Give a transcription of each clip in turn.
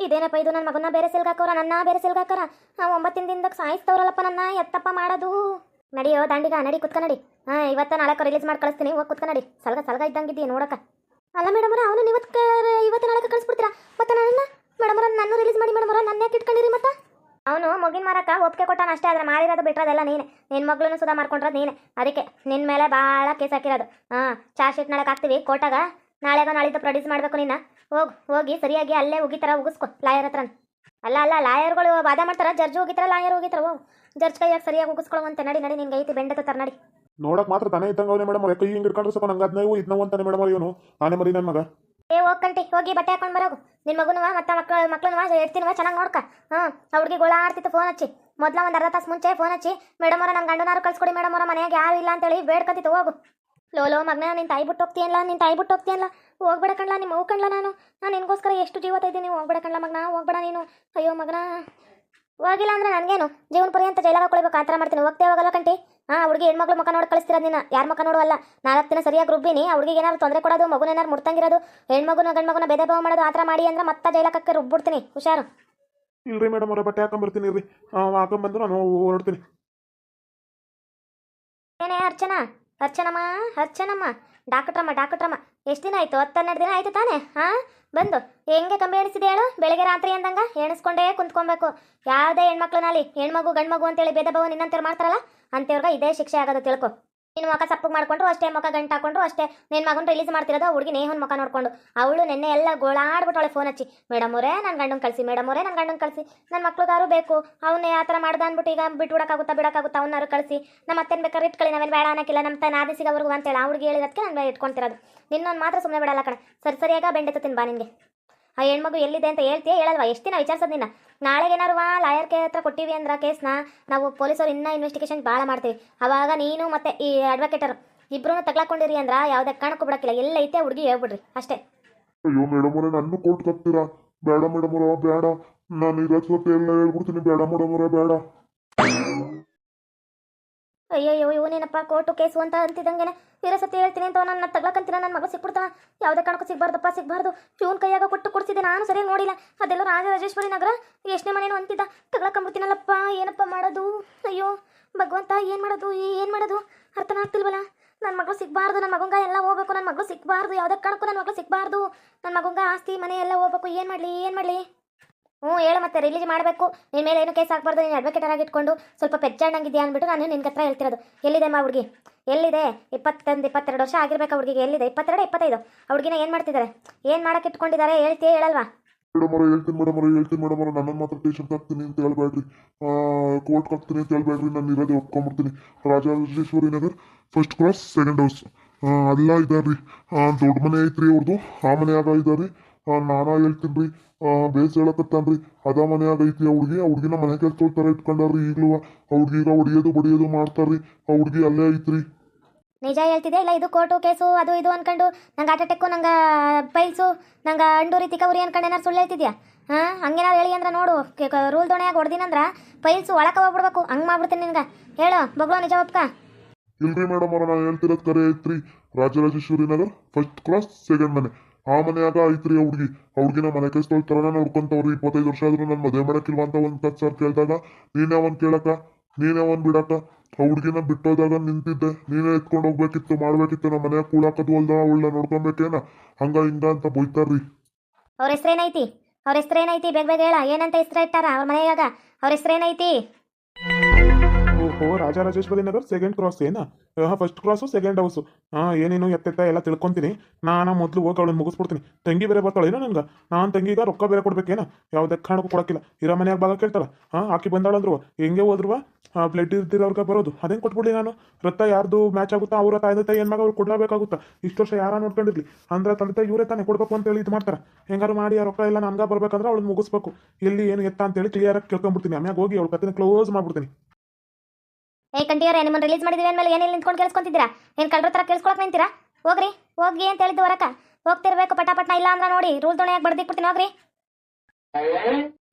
ಇದೇನಪ್ಪ ಇದು? ನನ್ನ ಮಗನ ಬೇರೆ ಸಿಲ್ಗಾಕವ್ರ ನನ್ನ ಬೇರೆ ಸಿಲ್ಗಾಕರ ನಾವು ಒಂಬತ್ತಿನ ದಿನದಾಗ ಸಾಯಿಸ್ತವ್ರಲ್ಲಪ್ಪ ನನ್ನ, ಎತ್ತಪ್ಪ ಮಾಡೋದು. ನಡಿಯೋ ದಾಂಡಿಗ, ನಡಿ, ಕುತ್ಕ ನಡಿ. ಹಾ ಇವತ್ತ ನಾಳೆ ರಿಲೀಸ್ ಮಾಡಿ ಕಳಿಸ್ತೀನಿ. ಹೋಗಿ ಕುತ್ಕ ನಡಿ. ಸಲ್ಗ ಸಲ್ಗ ಇದ್ದಂಗಿದ್ದೀಯ ನೋಡಕ್ಕ. ಅಲ್ಲ ಮೇಡಮ್ ಅವನು ಇವತ್ತು ಇವತ್ತು ನಾಳೆ ಕಳಿಸ್ಬಿಡ್ತೀರಾ ಮತ್ತೆ ನನ್ನ ಮೇಡಮರ ನನ್ನ ರಿಲೀಸ್ ಮಾಡಿ ಮೇಡಮರ ನನ್ನ ಯಾಕೆ ಇಟ್ಕೊಂಡಿರಿ ಮತ್ತೆ ಅವನು ಮಗಿನ ಮಾರಕ ಒಪ್ಪಿಗೆ ಕೊಟ್ಟಾನ ಅಷ್ಟೇ ಆದ್ರೆ ಮಾಡಿರೋದು ಬಿಟ್ಟಿರೋದೆಲ್ಲ ನೀನೆ. ನಿನ್ನ ಮಗಳೂ ಸುಧಾ ಮಾಡ್ಕೊಂಡ್ರದ್ದು ನೀನೆ. ಅದಕ್ಕೆ ನಿನ್ನ ಮೇಲೆ ಭಾಳ ಕೇಸ್ ಹಾಕಿರೋದು. ಹಾಂ ಚಾರ್ಜ್ ಶೀಟ್ ನಾಳೆ ಹಾಕ್ತೀವಿ ಕೋರ್ಟಾಗ. ನಾಳೆಗ ನಾಳಿದ್ದು ಪ್ರೊಡ್ಯೂಸ್ ಮಾಡಬೇಕು ನಿನ್ನ. ಹೋಗು ಹೋಗಿ ಸರಿಯಾಗಿ ಅಲ್ಲೇ ಉಗಿತಾರ ಉಗಿಸ್ಕೊ ಲಾಯರ್ ಹತ್ರ ಅಲ್ಲ ಅಲ್ಲ ಲಾಯರ್ಗಳು ವಾದ ಮಾಡ್ತಾರ ಜರ್ಜ್ ಹೋಗಿತಾರ ಲಾಯರ್ ಹೋಗಿತಾರ ಹೋಗ್. ಜರ್ಜ್ ಕೈಯಾಗ ಸರಿಯಾಗಿ ಉಗಿಸ್ಕೊಳ್ಳುವಂತೆ ನಡಿ ನಡಿ ನಿನ್ಗೆ ಐತಿ ಬೆಂಡೆ ತರ ನಡಿ ನೋಡಕ್ ಮಾತ್ರ ತಾನೇ ಇದ್ದಂಗ ಅವನೇ ಮೇಡಮ್ ಕೈ ಹಿಂಗ್ ಹಿಡ್ಕೊಂಡ್ರೆ ಸ್ವಲ್ಪ ನಂಗೆ ಅದನ್ನ ಇದ್ನವು ಅಂತಾನೆ ಮೇಡಮ್ ಇವನು. ನಾನೇ ಮರಿ ನನ್ನ ಮಗ. ಏ ಹೋಗ್ಕಂಟಿ ಹೋಗಿ ಬಟ್ಟೆ ಹಾಕೊಂಡು ಬರೋಗು. ನಿನ್ನ ಮಗುನುವ ಮತ್ತೆ ಮಕ್ಕಳು ಮಕ್ಕಳನ್ನುವ ಹೇಳ್ತೀನಿವ ಚೆನ್ನಾಗಿ ನೋಡ್ಕ. ಹಾಂ ಹುಡುಗಿ ಗೋಳ ಆಡ್ತಿತ್ತು ಫೋನ್ ಹಚ್ಚಿ. ಮೊದ್ಲ ಒಂದು ಅರ್ಧ ತಾಸು ಮುಂಚೆ ಫೋನ್ ಹಚ್ಚಿ ಮೇಡಮ್ ಅವರ ನಮ್ಮ ಗಂಡನಾರು ಕಳ್ಸ್ಕೊಡಿ ಮೇಡಮ್ ಅವರ ಮನೆಯಾಗ ಯಾರು ಇಲ್ಲ ಅಂತೇಳಿ ಬೇಡ್ಕತ್ತಿತ್ತು ಹೋಗು ಲೋ ಲೋ ಮಗನ ನಿನ್ನ ತಾಯಿ ಬಿಟ್ಟು ಹೋಗ್ತೀಯಲ್ಲ ನಿನ್ನ ತಾಯಿ ಬಿಟ್ಟು ಹೋಗ್ತೀಯಲ್ಲ ಹೋಗ್ಬೇಡ ಕಣ್ಲ ನಿಮ್ಮ ಮಗು ಕಣ್ಲ ನಾನು ನಾನು ನಿನಗೋಸ್ಕರ ಎಷ್ಟು ಜೀವ ಇದ್ದೀನಿ ಹೋಗ್ಬೇಡ ಕಣ್ಲ ಮಗನ ಹೋಗ್ಬೇಡ ನೀನು ಅಯ್ಯೋ ಮಗನ ಹೋಗಿಲ್ಲ ಅಂದ್ರೆ ನನಗೇನು ಜೀವನ ಪರ್ಯಂತ ಜೈಲಾಗ ಕೊಡ್ಬೇಕು ಆ ಥರ ಮಾಡ್ತೀನಿ ಹೋಗ್ತೇ ಹೋಗಲ್ಲ ಕಂಟಿ ಹಾಂ ಹುಡುಗಿ ಹೆಣ್ಮಕ್ಳು ಮುಖ ನೋಡಿ ಕಳಿಸ್ತಿರೋದು ನಿನ್ನ ಯಾರ ಮುಖ ನೋಡುವಲ್ಲ ನಾಲ್ಕು ದಿನ ಸರಿಯಾಗಿ ರುಬ್ಬಿನಿ ಆ ಹುಡುಗಿಗೆ ಏನಾದ್ರು ತೊಂದರೆ ಕೊಡೋದು ಮಗುನ ಏನಾರು ಮುಡ್ತಂಗಿರೋದು ಹೆಣ್ಮಗುನ ಗಂಡ್ಮಗುನ ಬೇದೆ ಭಾವ ಮಾಡೋದು ಆ ಥರ ಮಾಡಿ ಅಂದ್ರೆ ಮತ್ತೆ ಜೈಲಕ್ಕೆ ರುಬ್ಬಿಡ್ತೀನಿ ಹುಷಾರು ಇಲ್ರಿ ಮೇಡಮ್ ಅವರ, ಬಟ್ಟೆ ಹಾಕೊಂಬರ್ತೀನಿ ಇರ್ರಿ. ಹಾಕೊಂಬಂದು ನಾನು ಹೊರಡ್ತೀನಿ. ಏನೇ ಅರ್ಚನಾ? ಅರ್ಚನಮ್ಮ ಅರ್ಚನಮ್ಮ. ಡಾಕ್ಟ್ರಮ್ಮ ಡಾಕ್ಟ್ರಮ್ಮ. ಎಷ್ಟು ದಿನ ಆಯ್ತು? ಹತ್ತೆರಡು ದಿನ ಆಯ್ತು ತಾನೇ? ಹಾಂ? ಬಂದು. ಹೆಂಗೆ ಕಂಬಿ ಎಣಿಸಿದೆ ಹೇಳು? ಬೆಳಗ್ಗೆ ರಾತ್ರಿ ಅಂದಂಗ? ಎಣಿಸ್ಕೊಂಡೇ ಕುಂತ್ಕೊಬೇಕು. ಯಾವುದೇ ಹೆಣ್ಮಕ್ಳನಲ್ಲಿ ಹೆಣ್ಮಗು ಗಂಡ್ಮಗು ಅಂತೇಳಿ ಭೇದ ಭಾವ ನಿನ್ನಂತೇಳಿ ಮಾಡ್ತಾರಲ್ಲ ಅಂತೇವ್ರಿಗೆ ಇದೇ ಶಿಕ್ಷೆ ಆಗೋದು ತಿಳ್ಕೊ. ನಿನ್ನ ಮುಖ ಸಪ್ಪಗೆ ಮಾಡ್ಕೊಂಡ್ರು, ಅಷ್ಟೇ ಮುಖ ಗಂಟು ಹಾಕೊಂಡ್ರು, ಅಷ್ಟೇ. ನಿನ್ನ ಮಗನ ರಿಲೀಸ್ ಮಾಡ್ತಿರೋದು ಹುಡುಗಿ ನೇಹನ್ ಮುಖ ನೋಡ್ಕೊಂಡು. ಅವಳು ನಿನ್ನೆ ಎಲ್ಲ ಗೋಳಾಡ್ಬಿಟ್ಟವಳೆ ಫೋನ್ ಹಚ್ಚಿ. ಮೇಡಮ್ ಅವರೇ ನನ್ನ ಗಂಡನ ಕಳಿಸಿ ಮೇಡಮ್ ಅವರೇ ನನ್ನ ಗಂಡನ ಕಳಿಸಿ. ನನ್ನ ಮಕ್ಳಿಗಾರು ಬೇಕು. ಅವನ್ನೇ ಆ ಥರ ಮಾಡ್ದ ಅಂದ್ಬಿಟ್ಟು ಈಗ ಬಿಟ್ಬಿಡಕ್ಕಾಗುತ್ತಾ, ಬಿಡಕ್ಕಾಗುತ್ತಾ ಅವನಾರು ಕಳಿಸಿ. ನಮ್ಮ ಅತ್ತೆನ ಬೇಕಾದ್ರೆ ಇಟ್ಕೊಳ್ಳಿ ನಾವೇನು ಬೇಡ ಅನ್ನಕ್ಕಿಲ್ಲ ನಮ್ಮ ತಾನು ಅವ್ರಿಗೂ ಅಂತೇಳಿ ಆ ಹುಡುಗಿ ಹೇಳಿದಕ್ಕೆ ನಾನು ಇಟ್ಕೊಂತಿರೋದು. ನಿನ್ನೊಂದು ಮಾತ್ರ ಸುಮ್ಮನೆ ಬಿಡಲ್ಲ ಕಣ. ಸರಿ, ಸರಿಯಾಗ ಬೆಂಡೆತ್ತು ಬಾ ನಿನಗೆ. ಆ ಹೆಣ್ಮಗು ಎಲ್ಲಿದೆ ಅಂತ ಹೇಳ್ತೀಯ? ಹೇಳಲ್ವಾ? ಎಷ್ಟು ದಿನ ವಿಚಾರಿಸೋದು ನಿನ್ನ ನಾಳೆಗೆ ಏನಾರು ಲಾಯರ್ ಕೆ ಹತ್ರ ಕೊಟ್ಟಿವಿ ಅಂದ್ರೆ ಕೇಸ್ನ ನಾವು ಪೊಲೀಸರು ಇನ್ನ ಇನ್ವೆಸ್ಟಿಗೇಷನ್ ಭಾಳ ಮಾಡ್ತೀವಿ. ಅವಾಗ ನೀನು ಮತ್ತೆ ಈ ಅಡ್ವೊಕೇಟರ್ ಇಬ್ರು ತಗ್ಲಾಕೊಂಡಿರಿ ಅಂದ್ರೆ ಯಾವುದೇ ಕಾರಣಕ್ಕೂ ಬಿಡಕ್ಕಿಲ್ಲ. ಎಲ್ಲೈತೆ ಹುಡುಗಿ ಹೇಳ್ಬಿಡ್ರಿ, ಅಷ್ಟೇ. ಅಯ್ಯೋ ಮೇಡಮ್ ಅವರೇ ನನ್ನ ಕೋರ್ಟ್ ಕತ್ತೀರಾ ಬೇಡ ಮೇಡಮ್ ಅವರ ಬೇಡ. ನಾನು ಇರೋ ಎಲ್ಲ ಹೇಳ್ಬಿಡ್ತೀನಿ. ಬೇಡ ಮೇಡಮ್ ಅವರೇ, ಬೇಡ. ಅಯ್ಯೋ ಇವನೇನಪ್ಪ ಕೋರ್ಟು ಕೇಸು ಅಂತ ಅಂತಿದ್ದಂಗೆನೆ ವೀರ ಹೇಳ್ತೀನಿ ಅಂತ ನನ್ನ ತಗ್ಲಕ್ಕಂತೀನ ನನ್ನ ಮಗ ಸಿಕ್ಬಿಡ್ತಾನ. ಯಾವುದೇ ಕಾರಣಕ್ಕೂ ಸಿಗಬಾರ್ದಪ್ಪ, ಸಿಗಬಾರ್ದು. ಇವನ್ ಕೈಯಾಗ ಕೊಟ್ಟು ಕೊಡ್ಸಿದ್ದೆ, ನಾನು ಸರಿಯಾಗಿ ನೋಡಿಲ್ಲ. ಅದೆಲ್ಲ ರಾಜರಾಜೇಶ್ವರಿ ನಗರ, ಎಷ್ಟನೇ ಮನೇನು ಅಂತಿದ್ದ. ತಗ್ಲಕ್ಕಂಬಿಡ್ತೀನಲ್ಲಪ್ಪ ಏನಪ್ಪ ಮಾಡೋದು? ಅಯ್ಯೋ, ಭಗವಂತ ಏನು ಮಾಡೋದು? ಏನು ಮಾಡೋದು? ಅರ್ಥನ ಆಗ್ತಿಲ್ವಲ್ಲ? ನನ್ನ ಮಗಳು ಸಿಗಬಾರ್ದು ನನ್ನ ಮಗಂಗ ಎಲ್ಲ ಹೋಗ್ಬೇಕು ನನ್ನ ಮಗಳು ಸಿಗಬಾರ್ದು. ಯಾವುದೇ ಕಾರಣಕ್ಕೂ ನನ್ನ ಮಗಳು ಸಿಗಬಾರ್ದು. ನನ್ನ ಮಗಂಗ ಆಸ್ತಿ, ಮನೆ ಎಲ್ಲ ಹೋಗ್ಬೇಕು. ಏನು ಮಾಡಲಿ ಏನು ಮಾಡಲಿ? ಹ್ಞೂ ಹೇಳು ಮತ್ತೆ ರಿಲೀಸ್ ಮಾಡಬೇಕು. ನಿನ್ನ ಮೇಲೆ ಏನು ಕೇಸ್ ಹಾಕ್ಬಾರ್ದು ನೀನು ಆಗಿ ಇಟ್ಕೊಂಡು ಸ್ವಲ್ಪ ಪೆಚ್ಚಾಣಂಗಿದ್ಯಾ ಅಂದ್ಬಿಟ್ಟು ನಾನು ನಿನ್ನ ಹತ್ರ ಹೇಳ್ತಿರೋದು. ಎಲ್ಲಿದೆ ಮಾ ಹುಡುಗಿ? ಎಲ್ಲಿದೆ? ಇಪ್ಪತ್ತೊಂದು, ಇಪ್ಪತ್ತೆರಡು ವರ್ಷ ಆಗಿರ್ಬೇಕು ಹುಡುಗಿಗೆ. ಎಲ್ಲಿದೆ? ಇಪ್ಪತ್ತೆರಡು, ಇಪ್ಪತ್ತೈದು. ಹುಡುಗಿನ ಏನು ಮಾಡ್ತಿದ್ದಾರೆ? ಏನು ಮಾಡಕ್ಕೆ ಇಟ್ಕೊಂಡಿದ್ದಾರೆ? ಹೇಳ್ತೀಯ, ಹೇಳಲ್ವಾ? ಮೇಡಮ್ ಮೂರು ಹೇಳ್ತೀನಿ ಮೇಡಮ್ ಅವರೇ, ಹೇಳ್ತೀನಿ ಮೇಡಮ್ ಅವರೇ. ನನ್ನ ಮಾತ್ರ ಟೇಷನ್ ಹಾಕ್ತೀನಿ ಅಂತ ಹೇಳ್ಬೇಡ್ರಿ. ಕೋರ್ಟ್ ಹಾಕ್ತೀನಿ ಅಂತ ಹೇಳ್ಬೇಡ್ರಿ. ನಾನು ಇರೋದೇ ಒಪ್ಕೊಂಡ್ಬಿಡ್ತೀನಿ Rajarajeshwari Nagar first cross second house ಅಲ್ಲ ಇದಾರ್ರಿ. ದೊಡ್ಡ ಮನೆ ಐತ್ರಿ ಅವ್ರದ್ದು ಆ ಮನೆಯಾಗ ಇದಾರಿ ನಾನಾ ಹೇಳ್ತೀನಿ ರೀ ಬೇಸ್ ಹೇಳಕತ್ತಾನ್ರಿ. ಅದ ಮನೆಯಾಗ ಐತಿ ಆ ಹುಡುಗಿ ಆ ಹುಡುಗಿನ ಮನೆ ಕೆಲಸ ತರ ಇಟ್ಕೊಂಡಾರ್ರಿ ಈಗಲೂ. ಆ ಈಗ ಹೊಡಿಯೋದು ಬಡಿಯೋದು ಮಾಡ್ತಾರ್ರಿ. ಆ ಹುಡುಗಿ ಅಲ್ಲೇ ಐತ್ರಿ. ನಿಜ ಹೇಳ್ತಿದೆ ಇಲ್ಲ ಇದು ಕೋರ್ಟು ಕೇಸು ಅದು ಇದು ಅನ್ಕೊಂಡು ನಂಗೆ ಹಾರ್ಟ್ ಅಟ್ಯಾಕು ನಂಗೆ ಪೈಲ್ಸು ನಂಗೆ ಅಂಡು ರೀತಿ ಕವರಿ ಅನ್ಕೊಂಡು ಏನಾರು ಸುಳ್ಳು ಹೇಳ್ತಿದ್ಯಾ? ಹಾಂ ಹಂಗೇನಾರು ಹೇಳಿ ಅಂದ್ರೆ ನೋಡು ರೂಲ್ ದೋಣೆಯಾಗಿ ಹೊಡೆದಿನಂದ್ರ ಪೈಲ್ಸು ಒಳಕ್ಕೆ ಹೋಗ್ಬಿಡ್ಬೇಕು. ಹಂಗೆ ಮಾಡ್ಬಿಡ್ತೀನಿ ನಿನ್ಗೆ. ಹೇಳು ಬಗ್ಲೋ ನಿಜ ಒಪ್ಕ? ಇಲ್ರಿ ಮೇಡಮ್ ಅವ್ರ ನಾನು ಹೇಳ್ತಿರೋದು ಕರೆ ಐತ್ರಿ. Rajarajeshwari Nagar first cross second ಮನೆ. ಆ ಮನೆಯಾಗ ಐತ್ರಿ ಹುಡುಗಿ ಹುಡುಗಿನ ಮನೆ ಕೈಸ್ ನಾನು ನೋಡ್ಕೊಂತವ್ರಿ. ಇಪ್ಪತ್ತೈದು ವರ್ಷ ಆದ್ರೂ ನನ್ನ ಮದುವೆ ಮಾಡಕ್ಕಿಲ್ವ ಅಂತ ಒಂದ್ ಕತ್ ಸರ್ ಕೇಳಿದಾಗ, ನೀನೇ ಒಂದ್ ಕೇಳಕ, ನೀನೇ ಒಂದ್ ಬಿಡಕ. ಹುಡುಗಿನ ಬಿಟ್ಟೋದಾಗ ನಿಂತಿದ್ದೆ. ನೀನೇ ಎತ್ಕೊಂಡು ಹೋಗ್ಬೇಕಿತ್ತು, ಮಾಡ್ಬೇಕಿತ್ತು. ನಮ್ಮ ಮನೆಯಾಗ ಕೂಳಾಕದು ಅಲ್ದ ಅವಳನ್ನ ನೋಡ್ಕೊಬೇಕೇನ? ಹಂಗ ಹಿಂಗ ಅಂತ ಬೈತಾರ್ರಿ. ಅವ್ರ ಹೆಸ್ರೇನೈತಿ ಅವ್ರ ಹೆಸ್ರೇನೈತಿ ಬೇಗ ಬೇಗ ಹೇಳ. ಏನಂತ ಹೆಸ್ರ ಇಟ್ಟಾರ? ಅವ್ರ ಮನೆಯಾಗ? ಅವ್ರ ಹೆಸ್ರೇನೈತಿ ಓಹೋ ರಾಜರಾಜೇಶ್ವರಿ ನಗರ್ ಸೆಕೆಂಡ್ ಕ್ರಾಸ್ ಏನ? ಫಸ್ಟ್ ಕ್ರಾಸು ಸೆಕೆಂಡ್ ಹೌಸು ಹಾಂ, ಏನೇನು ಎತ್ತೆತ್ತ ಎಲ್ಲ ತಿಳ್ಕೊಂತೀನಿ. ನಾನು ಮೊದಲು ಹೋಗಿ ಅವಳನ್ನ ಮುಗಿಸ್ಬಿಡ್ತೀನಿ. ತಂಗಿ ಬೇರೆ ಬರ್ತಾಳೇನೋ ನನಗೆ? ನಾನು ತಂಗಿಗ ರೊಕ್ಕ ಬೇರೆ ಕೊಡ್ಬೇಕೇನ? ಯಾವುದೇ ಕಾರಣಕ್ಕೂ ಕೊಡಕ್ಕಿಲ್ಲ. ಇರೋ ಮನೆಯಾಗ ಭಾಗ ಕೇಳ್ತಾಳ? ಹಾಂ, ಆಕಿ ಬಂದಾಳಂದ್ರು. ಹೆಂಗೆ ಹೋದ್ರು ಬ್ಲಡ್ ಇರ್ತಿರೋರ್ಗೆ ಬರೋದು. ಅದೇನು ಕೊಟ್ಬಿಡಿ ನಾನು? ರಕ್ತ ಯಾರ್ದು ಮ್ಯಾಚ್ ಆಗುತ್ತಾ? ಅವ್ರ ತಾಯಿ ತಾಯಿ ಏನು ಮಗ ಅವ್ರು ಕೊಡಲೇಬೇಕಾಗುತ್ತಾ? ಇಷ್ಟು ವರ್ಷ ಯಾರ ನೋಡ್ಕೊಂಡಿರ್ಲಿ. ಅಂದ್ರೆ ತಂದೆ ಇವರೇ ತಾನೇ ಕೊಡ್ಬೇಕು ಅಂತೇಳಿ ಇದು ಮಾಡ್ತಾರೆ. ಹೆಂಗಾರು ಮಾಡಿ ಆ ರೊಕ್ಕ ಎಲ್ಲ ನನಗ ಬರ್ಬೇಕಂದ್ರೆ ಅವಳನ್ನ ಮುಗಿಸ್ಬೇಕು. ಎಲ್ಲಿ ಏನು ಎತ್ತ ಅಂತೇಳಿ ಕ್ಲಿಯರಾಗಿ ಕೇಳ್ಕೊಂಡ್ಬಿಡ್ತೀನಿ ಆಮ್ಯಾಗ ಹೋಗಿ ಅವ್ಳ ಕತ್ತಿನ ಕ್ಲೋಸ್ ಮಾಡ್ಬಿಡ್ತೀನಿ. ಏ ಕಂಟಿಯವ್ರೆ ನಿಮ್ಮನ್ನು ರಿಲೀಸ್ ಮಾಡಿದೀವಿ ಅಂದಮೇಲೆ ಏನಿಲ್ಲ ನಿಂತ್ಕೊಂಡು ಕೇಳಿಸ್ಕೊಂತಿದ್ದೀರಾ? ಏನು ಕಳ್ರ ಥರ ಕೇಳಿಸ್ಕೊಳಕ್ ನಿಂತೀರಾ? ಹೋಗ್ರಿ ಹೋಗಿ ಅಂತ ಹೇಳಿದ್ದು ಹೊರಕ ಹೋಗ್ತಿರ್ಬೇಕು ಪಟ ಪಟ್ನ ಇಲ್ಲ ಅಂದ್ರೆ ನೋಡಿ ರೂಲ್ ದೋಣಿಯಾಗಿ ಬಡ್ದಿಕ್ಬಿಡ್ತೀನಿ ಹೋಗ್ರಿ.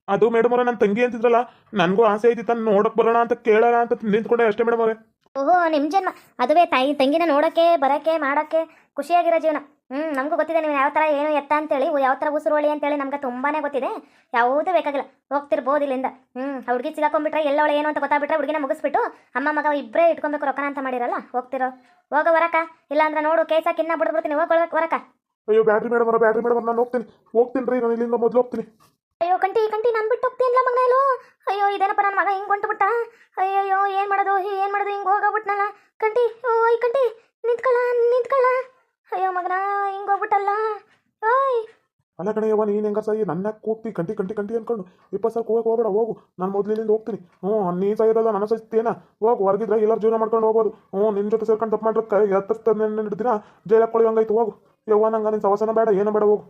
ಅದು ಮೇಡಮ್ ಅವರೇ ನನ್ನ ತಂಗಿ ಅಂತಿದ್ರಲ್ಲ ನನಗೂ ಆಸೆ ಐತಿ ತನ್ನ ನೋಡಕ್ ಬರೋಣ ಅಂತ ಕೇಳೋಣ ಅಂತ ನಿಂತ್ಕೊಂಡೆ ಅಷ್ಟೇ ಮೇಡಮ್ ಅವರೇ. ಓಹೋ ನಿಮ್ಮ ಜನ್ಮ. ಅದುವೇ ತಾಯಿ ತಂಗಿನ ನೋಡಕ್ಕೆ ಬರಕ್ಕೆ ಮಾಡಕ್ಕೆ ಖುಷಿಯಾಗಿರೋ ಜೀವನ. ಹ್ಞೂ ನಮ್ಗೂ ಗೊತ್ತಿದೆ ನೀವು ಯಾವ ಥರ ಏನು ಎತ್ತ ಅಂತೇಳಿ ಯಾವ ಥರ ಉಸಿರುವಳಿ ಅಂತೇಳಿ ನಮ್ಗೆ ತುಂಬಾನೇ ಗೊತ್ತಿದೆ. ಯಾವುದೂ ಬೇಕಾಗಿಲ್ಲ. ಹೋಗ್ತಿರ್ಬೋದು ಇಲ್ಲಿಂದ. ಹ್ಞೂ ಹುಡುಗಿ ಸಿಗಾಕೊಂಡ್ಬಿಟ್ರೆ ಎಲ್ಲವಳು ಏನು ಅಂತ ಗೊತ್ತಾಗ್ಬಿಟ್ರೆ ಹುಡುಗಿನ ಮುಗಿಸ್ಬಿಟ್ಟು ಅಮ್ಮ ಮಗ ಇಬ್ಬರೇ ಇಟ್ಕೊಬೇಕು ರೊಕ್ಕನ ಅಂತ ಮಾಡಿರಲ್ಲ ಹೋಗ್ತಿರೋ. ಹೋಗೋ ವರಕ. ಇಲ್ಲಾಂದ್ರೆ ನೋಡು ಕೇಸ ಇನ್ನ ಬಿಡ್ಬಿಡ್ತೀನಿ ಹೋಗೋ ವರಕ. ಅಯ್ಯೋ ಬ್ಯಾಟ್ರಿ ಮೇಡಮ್ ಬ್ಯಾಟ್ರಿ ಮೇಡಮ್ ನಾನು ಹೋಗ್ತೀನಿ. ಹೋಗ್ತೀನಿ ರೀ ನಾನು ಇಲ್ಲಿಂದ ಮೊದಲು ಹೋಗ್ತೀನಿ. ಅಯ್ಯೋ ಕಂಟಿ ಕಂಟಿ ನಾನು ಬಿಟ್ಟು ಹೋಗ್ತೀನಿಲ್ಲ ಮಗನೇಲು ಅಯ್ಯೋ ಇದೇನಪ್ಪ ನನ್ನ ಮಗ ಹಿಂಗೆ ಬಿಟ್ಟಾ? ಅಯ್ಯೋ ಏನು ಮಾಡೋದು? ಏನು ಮಾಡೋದು? ಹಿಂಗೆ ಹೋಗೋಗ್ಬಿಟ್ನಲ್ಲ ಕಂಟಿ ಓಯ್ ಕಂಟಿ ನಿಂತ್ಕೊಳ್ಳ ನಿಂತ್ಕೊಳ್ಳ. ಅಯ್ಯೋ ಮಗನ ಹಿಂಗೋಗ್ಬಿಟ್ಟಲ್ಲ ಓಯ್! ಅಲ್ಲ ಯವ್ವ ನೀನು ಹೆಂಗ ಸಾಯಿ? ನನ್ನ ಕೂತಿ ಕೂಗ್ತಿ ಕಂಟಿ ಕಂಟಿ ಕಂಟಿ ಅನ್ಕೊಂಡು. ಇಪ್ಪತ್ತು ಸಾವಿರ ಕೂಗಕ್ಕೆ ಹೋಗ್ಬೇಡ ಹೋಗು. ನಾನು ಮೊದಲಿನಿಂದ ಹೋಗ್ತೀನಿ. ಹ್ಞೂ ನೀ ಸಾಯೋದಲ್ಲ ನನ್ನ ಸಾಯ್ತೇನ ಹೋಗು ಹೊರಗಿದ್ರೆ ಎಲ್ಲರೂ ಜೀವನ ಮಾಡ್ಕೊಂಡು ಹೋಗ್ಬೋದು. ಹ್ಞೂ ನಿನ್ನ ಜೊತೆ ಸೇರ್ಕೊಂಡು ತಪ್ಪು ಮಾಡಿದ್ರೆ ಕೈ ಎತ್ತ ದಿನ. ಜೈಲ್ ಹಾಕೊಳ್ಳಿ ಹಂಗಾಯ್ತು ಹೋಗು. ಯವ್ವ ನಂಗೆ ನಿನ್ನ ಸವಸನ ಬೇಡ ಏನು ಬೇಡ ಹೋಗು.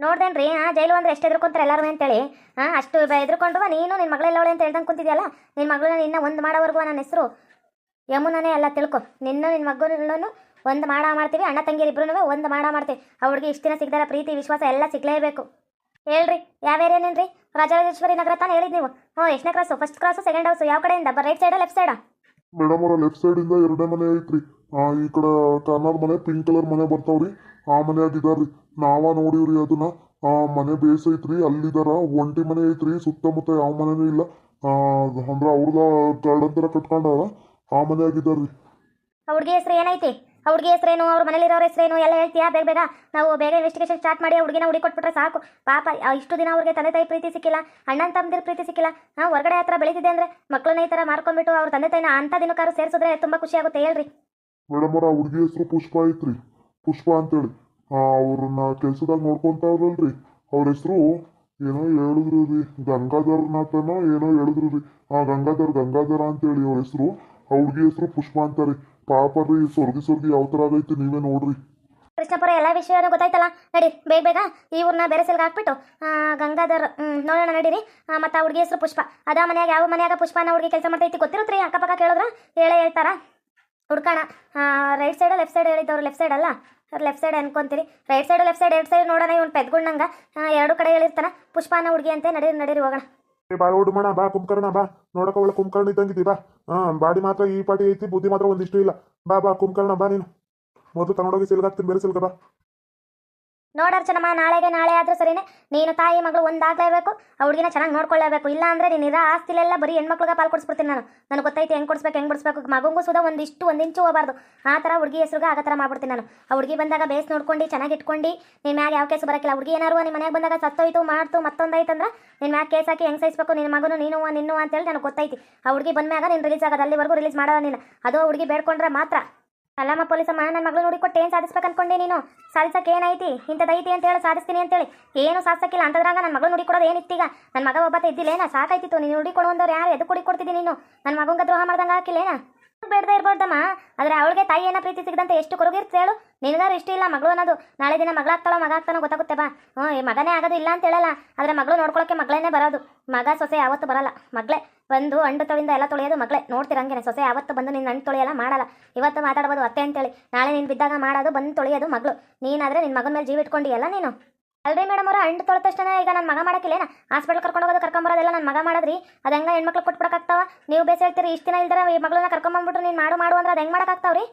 ನೋಡ್ದೇನ್ರಿ ಆ ಜೈಲು ಅಂದ್ರೆ ಎಷ್ಟು ಎದುರ್ಕೊಂತಾರೆ ಎಲ್ಲರೂ ಅಂತೇಳಿ. ಹಾಂ ಅಷ್ಟು ಎದ್ರುಕೊಂಡು ನೀನು ನಿನ್ನ ಮಗಳೆಲ್ಲವಳೆ ಅಂತ ಹೇಳ್ದಂಗೆ ಕುಂತಿದ್ಯಲ್ಲ? ನಿನ್ನ ಮಗಳನ್ನ ನಿನ್ನ ಒಂದು ಮಾಡೋವರೆಗೂ ನನ್ನ ಹೆಸರು. ಯಮುನನೇ ಅಲ್ಲ ತಿಳ್ಕೊ. ನಿನ್ನ ನಿನ್ನ ಮಗನೂ ಒಂದು ಮಾಡ ಮಾಡ್ತೀವಿ ಅಣ್ಣ ತಂಗಿಯರಿಬ್ರು ಒಂದು ಮಾಡ ಮಾಡ್ತೀವಿ. ಅವ್ರಿಗೆ ಇಷ್ಟು ದಿನ ಸಿಗ್ದಾರ ಪ್ರೀತಿ ವಿಶ್ವಾಸ ಎಲ್ಲ ಸಿಗ್ಲೇಬೇಕು. ಹೇಳ್ರಿ ಯಾವ ರೀ ರಾಜರಾಜೇಶ್ವರಿ ನಗರ ತಾನೇ ಹೇಳಿದ್ ನೀವು. ಹ್ಞೂ ಎಷ್ಟನೇ cross first cross second house ಯಾವ ಕಡೆಯಿಂದ? ಬ ರೈಟ್ ಸೈಡಾ ಲೆಫ್ಟ್ ಸೈಡಾ ಮೇಡಮ್ ಅವರ ಲೆಫ್ಟ್ ಸೈಡ್ ಇಂದ ಎರಡನೇ ಮನೆ ಐತ್ರಿ. ಆ ಈ ಕಡೆ ಕಾರ್ನರ್ ಮನೆ ಪಿಂಕ್ ಕಲರ್ ಮನೆ ಬರ್ತಾವ್ರಿ. ಆ ಮನೆ ಇದಾರ್ರಿ. ನಾವ ನೋಡಿವ್ರಿ ಅದನ್ನ. ಆ ಮನೆ ಬೇಸ್ ಐತ್ರಿ ಅಲ್ಲಿದಾರ ಒಂಟಿ ಮನೆ ಐತ್ರಿ ಸುತ್ತಮುತ್ತ ಯಾವ ಮನೆನೂ ಇಲ್ಲ. ಆ ಅಂದ್ರ ಅವ್ರದ ಗಾರ್ಡನ್ ತರ ಕಟ್ಕೊಂಡಾರ. ಆ ಮನೆ ಆಗಿದಾರ್ರಿ ಹುಡುಗಿ ಹೆಸರು ಏನೈತಿ? ಆ ಹುಡುಗಿ ಹೆಸರೇನು, ಅವ್ರ ಮನೇಲಿರೋರ ಹೆಸರೇನು, ಎಲ್ಲ ಹೇಳ್ತೀಯಾ? ಬೇಗ ಬೇಗ. ನಾವು ಬೇಗ ಇನ್ವೆಸ್ಟಿಗೇಷನ್ ಸ್ಟಾರ್ಟ್ ಮಾಡಿ ಹುಡುಗಿನ ಹುಡುಗಿ ಕೊಟ್ಬಿಟ್ರೆ ಸಾಕು. ಪಾಪ ಇಷ್ಟು ದಿನ ಅವ್ರಿಗೆ ತಂದೆ ತಾಯಿ ಪ್ರೀತಿ ಸಿಕ್ಕಿಲ್ಲ, ಅಣ್ಣನ ತಮ್ಮದಿರ ಪ್ರೀತಿ ಸಿಕ್ಕಿಲ್ಲ. ಹಾಂ ಹೊರಗಡೆ ಹತ್ರ ಬೆಳೀತಿದೆ ಅಂದ್ರೆ ಮಕ್ಕಳನ್ನ ಈ ತರ ಮಾರ್ಕೊಂಡ್ಬಿಟ್ಟು ಅವ್ರ ತಂದೆ ತಾಯಿನ ಅಂಥ ದಿನಕ್ಕಾರು ಸೇರಿಸಿದ್ರೆ ತುಂಬಾ ಖುಷಿ ಆಗುತ್ತೆ. ಹೇಳ್ರಿ. ಮೇಡಮ್ ಅವ್ರ ಹುಡುಗಿ ಹೆಸರು ಪುಷ್ಪ ಐತ್ರಿ. ಪುಷ್ಪ ಅಂತೇಳಿ. ಅವ್ರನ್ನ ಕೆಲ್ಸದಾಗ ನೋಡ್ಕೊಂತಾವ್ರಲ್ರಿ ಅವ್ರ ಹೆಸರು ಏನೋ ಹೇಳಿದ್ರು ರೀ. ಗಂಗಾಧರ್ನಾಥನೋ ಏನೋ ಹೇಳಿದ್ರು ರೀ. ಆ ಗಂಗಾಧರ್, ಗಂಗಾಧರ ಅಂತೇಳಿ ಅವ್ರ ಹೆಸರು. ಆ ಹುಡುಗಿ ಹೆಸರು ಪುಷ್ಪ ಅಂತಾರಿ. ಪಾಪ ರೀ ಸೊರ್ಗಿ ಸ್ವರ್ಗಿ ಯಾವ ಥರ ಆಗೈತೆ ನೀವೇ ನೋಡ್ರಿ. ಕೃಷ್ಣಪುರ ಎಲ್ಲ ವಿಷಯನೂ ಗೊತ್ತಾಯ್ತಲ್ಲ? ನಡಿ ಬೇಗ ಬೇಗ ಈ ಊರನ್ನ ಬೇರೆ ಸೆಲ್ಗೆ ಹಾಕ್ಬಿಟ್ಟು ಗಂಗಾಧರ್ ನೋಡೋಣ, ನಡೀರಿ. ಮತ್ತು ಆ ಹುಡುಗಿ ಹೆಸರು ಪುಷ್ಪ. ಅದ ಮನ್ಯಾಗ, ಯಾವ ಮನ್ಯಾಗ ಪುಷ್ಪನ ಹುಡುಗಿ ಕೆಲಸ ಮಾಡ್ತೈತಿ ಗೊತ್ತಿರುತ್ರಿ? ಅಕ್ಕಪಕ್ಕ ಕೇಳಿದ್ರ? ಹೇಳೇ ಹೇಳ್ತಾರ. ಹುಡ್ಕೋಣ ರೈಟ್ ಸೈಡ್ ಲೆಫ್ಟ್ ಸೈಡ್ ಹೇಳಿದ್ದವ್ರು ಲೆಫ್ಟ್ ಸೈಡ್ ಅಲ್ಲ? ಲೆಫ್ಟ್ ಸೈಡ್ ಅನ್ಕೊಂತೀರಿ. ರೈಟ್ ಸೈಡ್ ಲೆಫ್ಟ್ ಸೈಡ್ ಎರಡು ಸೈಡ್ ನೋಡೋಣ, ಇವ್ನು ಪೆದ್ಗುಣ್ಣಂಗ ಎರಡು ಕಡೆ ಹೇಳಿರ್ತಾನ. ಪುಷ್ಪಾನ ಹುಡುಗಿ ಅಂತ, ನಡೀರಿ ನಡೀರಿ ಹೋಗೋಣ. ಏ, ಬಾ ರೋಡ್ ಮಣ, ಬಾ ಕುಂಕರ್ಣ ಬಾ. ನೋಡಕ ಒಳ್ಳೆ ಕುಂಕರ್ಣ ಇದ್ದಂಗಿದ್ದಿ, ಬಾ. ಹಾಂ, ಬಾಡಿ ಮಾತ್ರ ಈ ಪಾಟಿ ಐತಿ, ಬುದ್ಧಿ ಮಾತ್ರ ಒಂದಿಷ್ಟು ಇಲ್ಲ. ಬಾ ಬಾ ಕುಂಕರ್ಣ ಬಾ ನೀನು. ಮೊದಲು ತಗೊಂಡೋಗಿ ಸಿಲ್ಗಾಕ್ತೀನಿ, ಬೇರೆ ಸಿಲ್ಗ ಬಾ. ನೋಡರ್ಚನಮ್ಮ ನಾಳೆಗೆ ನಾಳೆ ಆದ್ರೂ ಸರಿನೇ. ನೀನು ತಾಯಿ ಮಗಳು ಒಂದಾಗಲೇಬೇಕು. ಆ ಹುಡುಗಿನ ಚೆನ್ನಾಗಿ ನೋಡ್ಕೊಳ್ಳೇಬೇಕು. ಇಲ್ಲ ಅಂದ್ರೆ ನೀನು ಇರೋ ಆಸ್ತಿಲೆಲ್ಲ ಬರೀ ಹೆಣ್ಮಕ್ಳಿಗೆ ಪಾಲ್ ಕೊಡಿಸ್ಬಿಡ್ತೀನಿ ನಾನು. ನನಗೆ ಗೊತ್ತೈತೆ ಹೆಂಗೆ ಕೊಡಿಸ್ಬೇಕು, ಹೆಂಗೆ ಬಿಡಿಸ್ಬೇಕು. ಮಗುಂಗೂ ಸುದ ಒಂದಿಷ್ಟು ಒಂದು ಇಂಚು ಹೋಗಬಾರ್ದು. ಆ ಥರ ಹುಡುಗಿ ಹೆಸರುಗೆ ಆಗ ಥರ ಮಾಡ್ಬಿಡ್ತೀನಿ ನಾನು. ಆ ಹುಡುಗಿ ಬಂದಾಗ ಬೇಸ್ ನೋಡ್ಕೊಂಡು, ಚೆನ್ನಾಗಿ ಇಟ್ಕೊಂಡು ನಿನ್ನ ಮ್ಯಾಗ ಯಾವ ಕೇಸು ಬರೋಕ್ಕಿಲ್ಲ ಹುಡುಗಿ ಏನಾರು ನಿಮ್ಮ ಮನೆಗೆ ಬಂದಾಗ ಸತ್ತೋಯ್ತು, ಮಾಡ್ತು, ಮತ್ತೊಂದಾಯ್ತಂದ್ರೆ ನಿನ್ನ ಮ್ಯಾಗ ಕೇಸ್ ಹಾಕಿ ಹೆಂಗೆ ಸಹಿಸ್ಬೇಕು? ನಿನ್ನ ಮಗನು ನೀನು ನಿನ್ನು ಅಂತೇಳಿ ನನಗೆ ಗೊತ್ತೈತಿ. ಆ ಹುಡುಗಿ ಬಂದ್ಮ್ಯಾಗ ನೀನು ರಿಲೀಸ್ ಆಗೋದು. ಅಲ್ಲಿವರೆಗೂ ರಿಲೀಸ್ ಮಾಡೋದು ನೀನು. ಅದು ಆ ಹುಡುಗಿ ಬೇಡ್ಕೊಂಡ್ರೆ ಮಾತ್ರ. ಅಲ್ಲಮ್ಮ ಪೊಲೀಸಮ್ಮ ನನ್ನ ಮಗಳು ನೋಡಿ ಕೊಟ್ಟು ಏನು ಸಾಧಿಸ್ಬೇಕು ಅನ್ಕೊಂಡೆ ನೀನು? ಸಾಧಿಸಕ್ಕೆ ಏನೈತಿ? ಇಂಥದೈತಿ ಅಂತ ಹೇಳಿ ಸಾಧಿಸ್ತೀನಿ ಅಂತೇಳಿ. ಏನು ಸಾಧಿಸಕ್ಕಿಲ್ಲ, ಅಂತದ್ರಾಗ ನನ್ನ ಮಗಳು ನೋಡಿ ಕೊಡೋದು ಏನಿತ್ತೀಗ ನನ್ನ ಮಗ ಒಬ್ಬತ್ತ ಇದ್ದಿಲ್ಲೇನ ಸಾಕಾಯ್ತಿತ್ತು, ನೀನು ನೋಡಿ ಕೊಡುವಂದವ್ರು ಯಾರು? ಎದು ಕುಡಿ ಕೊಡ್ತಿದ್ದೀನಿ ನೀನು? ನನ್ನ ಮಗಂಗೆ ದ್ರೋಹ ಮಾಡ್ದಂಗೆ ಹಾಕಿಲ್ಲೇನ ಬೇಡದೇ ಇರ್ಬಾರ್ದಮ್ಮ. ಆದರೆ ಅವಳಿಗೆ ತಾಯಿ ತಾಯಿಯನ್ನ ಪ್ರೀತಿ ಸಿಗದಂತೆ ಎಷ್ಟು ಕೊರಗಿರ್ತ ಹೇಳು? ನಿನಗಾರು ಇಷ್ಟ ಇಲ್ಲ ಮಗಳು ಅನ್ನೋದು. ನಾಳೆ ದಿನ ಮಗಳಾಗ್ತಾಳೋ ಮಗ ಆಗ್ತಾನೋ ಗೊತ್ತಾಗುತ್ತೆ, ಬಾ. ಹ್ಞೂ ಮಗನೇ ಆಗೋದು ಇಲ್ಲ ಅಂತ ಹೇಳಲ್ಲ. ಆದರೆ ಮಗಳು ನೋಡ್ಕೊಳಕ್ಕೆ ಮಗಳೇ ಬರೋದು. ಮಗ ಸೊಸೆ ಯಾವತ್ತೂ ಬರಲ್ಲ. ಮಗಳೇ. ಬಂದು ಅಂಡು ತೊಳಿಂದ ಎಲ್ಲ ತೊಳೆಯೋದು ಮಗಳೇ. ನೋಡ್ತಿರಂಗೇನೆ ಸೊಸೆ ಯಾವತ್ತು ಬಂದು ನಿನ್ನ ಹಣ್ಣು ತೊಳೆಯಲ್ಲ, ಮಾಡಲ್ಲ. ಇವತ್ತು ಮಾತಾಡ್ಬೋದು ಅತ್ತೆ ಅಂತೇಳಿ. ನಾಳೆ ನೀನು ಬಿದ್ದಾಗ ಮಾಡೋದು ಬಂದು ತೊಳೆಯೋದು ಮಗಳು. ನೀನಾದರೆ ನಿನ್ನ ಮಗನ ಮೇಲೆ ಜೀವ ಇಟ್ಕೊಂಡಿಯಲ್ಲ ನೀನು? ಅಲ್ರಿ ಮೇಡಮ್ ಅವ್ರ ಅಂಡು ತೊಳೆದ ತಕ್ಷಣ ಈಗ ನನ್ನ ಮಗ ಮಾಡಕ್ಕಿಲ್ಲೇನ? ಹಾಸ್ಪಿಟಲ್ ಕರ್ಕೊಂಡು ಹೋಗೋದು ಕರ್ಕೊಂಬರೋದೆಲ್ಲ ನನ್ನ ಮಗ ಮಾಡಿದ್ರಿ? ಅದು ಹೆಂಗೆ ಹೆಣ್ಮಕ್ಳು ಕೊಟ್ಬಿಡಕ್ಕಾಗ್ತಾವ? ನೀವು ಬೇಸ ಹೇಳ್ತೀರಿ ಇಷ್ಟು ದಿನ ಇಲ್ದ್ರೆ ಈ ಮಗಳನ್ನ ಕರ್ಕೊಂಬಂದ್ಬಿಟ್ರೆ ನೀನು ಮಾಡು ಮಾಡು ಅಂದ್ರೆ ಅದು ಹೆಂಗೆ ಮಾಡೋಕ್ಕಾಗ್ತಾವ್ರಿ?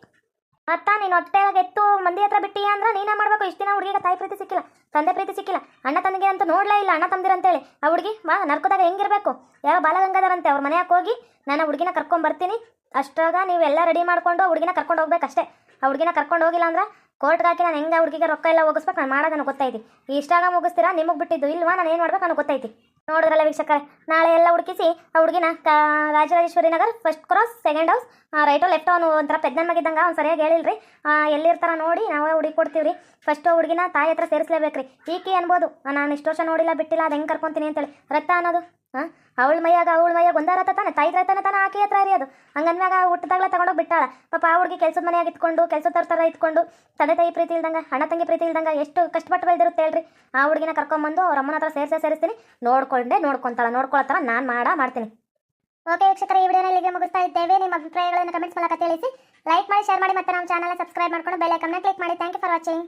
ಮತ್ತ ನೀನು ಹೊಟ್ಟೆಯಾಗ ಎತ್ತು ಮಂದಿ ಹತ್ರ ಬಿಟ್ಟಿ ಅಂದ್ರೆ ನೀನೇ ಮಾಡ್ಬೇಕು? ಇಷ್ಟು ದಿನ ಹುಡುಗಿಗೆ ತಾಯಿ ಪ್ರೀತಿ ಸಿಕ್ಕಿಲ್ಲ, ತಂದೆ ಪ್ರೀತಿ ಸಿಕ್ಕಿಲ್ಲ. ಅಣ್ಣ ತಂದಿಗೆ ಅಂತ ನೋಡ್ಲೇ ಇಲ್ಲ, ಅಣ್ಣ ತಂದಿರಂತೇಳಿ ಆ ಹುಡುಗಿ ಮಾ ನರ್ಕೋದಾಗ ಹೆಂಗಿರ್ಬೇಕು? ಯಾರೋ ಬಾಲಗಂಗಾಧರಂತೆ, ಅವ್ರ ಮನೆಯಾಗ ಹೋಗಿ ನಾನು ಹುಡುಗಿನ ಕರ್ಕೊಂಡ್ ಬರ್ತೀನಿ ಅಷ್ಟಾಗ ನೀವೆಲ್ಲ ರೆಡಿ ಮಾಡ್ಕೊಂಡು ಹುಡುಗಿನ ಕರ್ಕೊಂಡು ಹೋಗ್ಬೇಕಷ್ಟೇ. ಆ ಹುಡುಗಿನ ಕರ್ಕೊಂಡು ಹೋಗಿಲ್ಲ ಅಂದ್ರೆ ಕೋರ್ಟ್ಗೆ ಹಾಕಿ ನಾನು ಹೆಂಗೆ ಹುಡುಗಿಗೆ ರೊಕ್ಕ ಎಲ್ಲ ಹೋಗಿಸ್ಬೇಕು ನಾನು ಮಾಡೋದು ನನಗೆ ಗೊತ್ತೈತಿ ಇಷ್ಟಾಗ ಮುಗಿಸ್ತೀರಾ? ನಿಮಗೆ ಬಿಟ್ಟಿದ್ದು ಇಲ್ವಾ? ನಾನು ಏನು ಮಾಡ್ಬೇಕು ನನಗೆ ಗೊತ್ತೈತಿ ನೋಡಿದ್ರಲ್ಲ ವೀಕ್ಷಕರೇ, ನಾಳೆ ಎಲ್ಲ ಹುಡುಕಿಸಿ ಆ ಹುಡುಗಿನ ಕ Rajarajeshwari Nagar first cross second house ರೈಟೋ ಲೆಫ್ಟೋ ಅವನು ಒಂಥರ ಪೆದ್ದನ್ ಮಗಿದ್ದಂಗೆ ಅವ್ನು ಸರಿಯಾಗಿ ಹೇಳಿಲ್ರಿ. ಎಲ್ಲಿರ್ತಾರ ನೋಡಿ ನಾವೇ ಹುಡುಗಿ ಕೊಡ್ತೀವಿ ರೀ ಫಸ್ಟು ಹುಡುಗಿನ ತಾಯಿ ಹತ್ರ ಸೇರಿಸ್ಲೇಬೇಕ್ರಿ. ಈಕೆ ಅನ್ಬೋದು ನಾನು ಇಷ್ಟು ವರ್ಷ ನೋಡಿಲ್ಲ, ಬಿಟ್ಟಿಲ್ಲ, ಅದು ಹೆಂಗೆ ಕರ್ಕೊತೀನಿ ಅಂತೇಳಿ. ರಕ್ತ ಅನ್ನೋದು? ಹಾಂ? ಅವಳ ಮೈಯಾಗ ಅವಳ ಮೈಯಾಗ ಒಂದಾರ ತಾನೆ ತಾಯಿ ತಾನೆ ತಾನೆ ಆಕೆ ಹತ್ರ ರೀ ಅದು ಹಂಗನ್ಮ್ಯಾಗ ಹುಟ್ಟದಾಗ್ಲೇ ತಗೊಂಡೋಗಿ ಬಿಟ್ಟಾಳ. ಪಾಪ ಆ ಹುಡುಗಿ ಕೆಲಸದ ಮನೆಯಾಗ ಇಟ್ಕೊಂಡು ಕೆಲಸದ ಥರ ಇಟ್ಕೊಂಡು ತಂದೆ ತಾಯಿ ಪ್ರೀತಿ ಇಲ್ದಂಗ, ಅಣ್ಣ ತಂಗಿ ಪ್ರೀತಿ ಇಲ್ದಂಗ ಎಷ್ಟು ಕಷ್ಟಪಟ್ಟು ಬೆಳೆದಿರುತ್ತೆ ಹೇಳ್ರಿ. ಆ ಹುಡುಗಿನ ಕರ್ಕೊಂಬಂದು ಅವ್ರ ಅಮ್ಮನ ಹತ್ರ ಸೇರಿಸೇ ಸೇರಿಸ್ತೀನಿ. ನೋಡ್ಕೊಂಡೆ, ನೋಡ್ಕೊಂತಾಳ ನೋಡ್ಕೊಳತ್ತಾರ ನಾನು ಮಾಡ, ಮಾಡ್ತೀನಿ. ಓಕೆ ವೀಕ್ಷಕರ, ಈ ವಿಡಿಯೋನ ಇಲ್ಲಿಗೆ ಮುಗಿಸ್ತಾ ಇದ್ದೇವೆ. ನಿಮ್ಮ ಅಭಿಪ್ರಾಯಗಳನ್ನು ಕಮೆಂಟ್ಸ್ ಮೂಲಕ ತಿಳಿಸಿ. ಲೈಕ್ ಮಾಡಿ ಶೇರ್ ಮಾಡಿ ಮತ್ತೆ ನಮ್ಮ ಚಾನಲ್ ಸಬ್ಸ್ಕ್ರೈಬ್ ಮಾಡ್ಕೊಂಡು ಬೆಲ್ ಐಕನ್ನ ಕ್ಲಿಕ್ ಮಾಡಿ. Thank you for watching